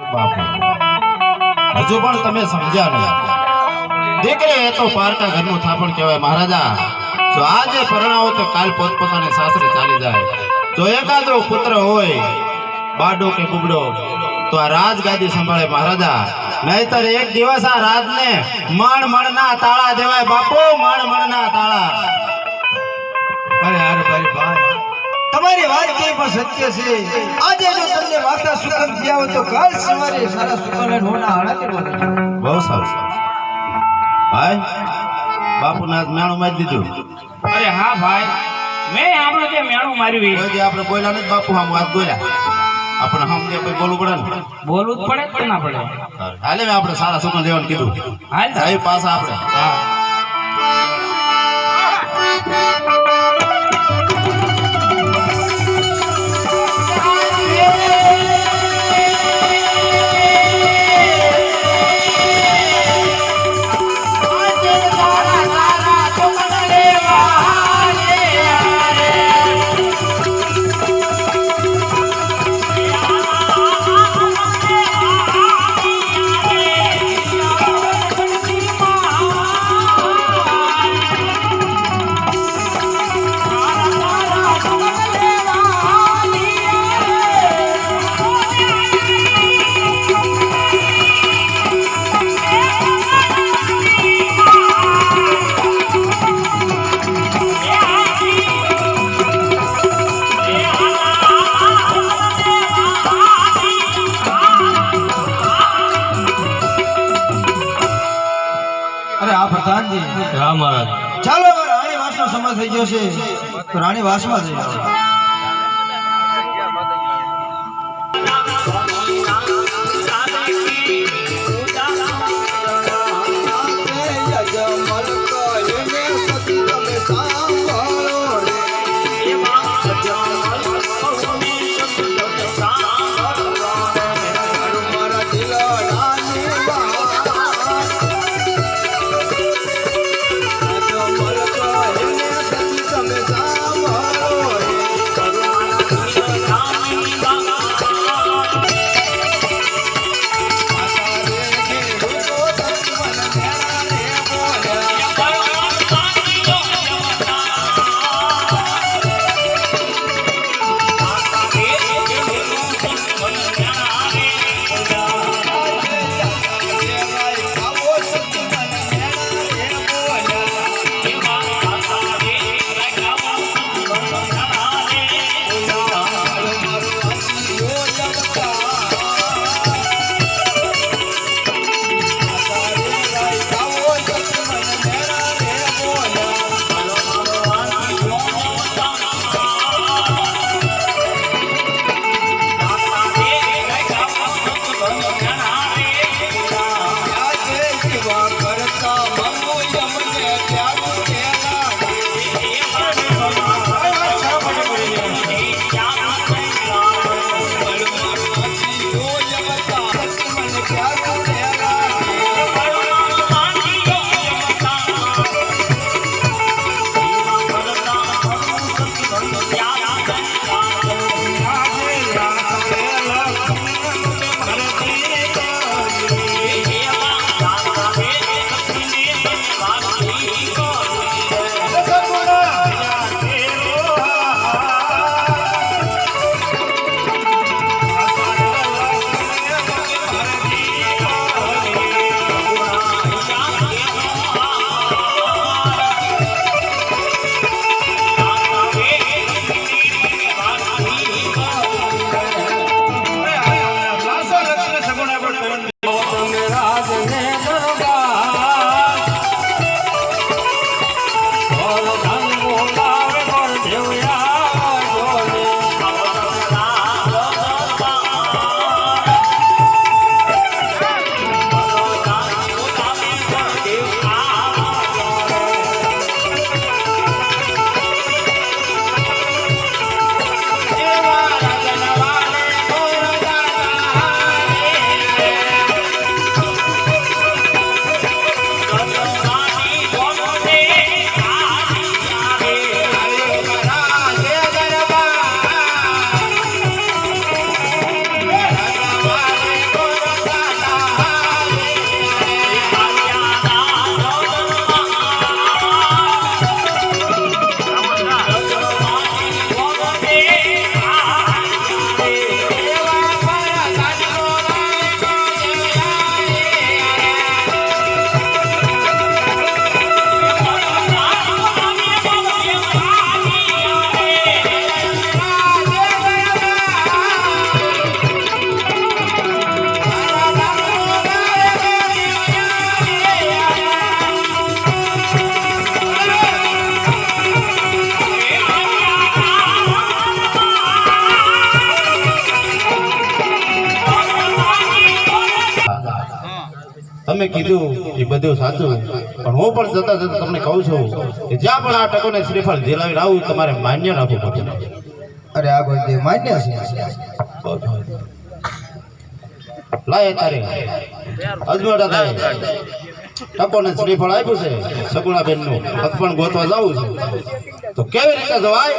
હજુ પણ તમે સમજ્યા નહીં દીકરી એ તો પારકા ઘરનું થાપણ કહેવાય મહારાજા. જો આજે પરણાવો તો કાલ પોતપોતાને સાસરે ચાલી જાય. જો એકાદો પુત્ર હોય, બાડો કે બુબડો, તો આ રાજગાદી સંભાળે મહારાજા. નહીતર એક દિવસ આ રાજને મણ મણના તાળા દેવાય. બાપુ, મણ મણના તાળા. અરે અરે તમારી વાત કઈ પણ સત્ય છે? આજે જો તમને માતા સુકમ થયા હોય તો કાલ સવારે સારા સુકમ લઈને હાડા કરવા બહુ સારું ભાઈ બાપુના મેણું મારી દીધું. અરે હા ભાઈ મેં આપણે જે મેણું માર્યું એ આપણે બોલ્યા નથી બાપુ આમ વાત બોલ્યા. આપણે હમ જે કોઈ બોલવું પડે ને? બોલવું જ પડે કે ના પડે. હાલે મેં આપણે સારા સુકન લેવાનું કીધું. હાલ આવી પાછા આપણે. હા. હા મહારાજ. ચાલો રાણી વાસ નો સમય થઈ ગયો છે. રાણી વાસમાં જઈ તમે કીધું એ બધું સાચું. પણ હું પણ જતા જતા તમને કહું છું કે જ્યાં પણ આ ટકોને શ્રીફળ દિલાવીને આવું તમારે માન્ય રાખવું પડશે. અરે આ કોઈ માન્ય છે. લાય તારે. અજમોડા થાય. ટકોને શ્રીફળ આપ્યું છે સગુણાબેનનું પણ ગોતવા જવું છે. તો કેવી રીતે જવાય?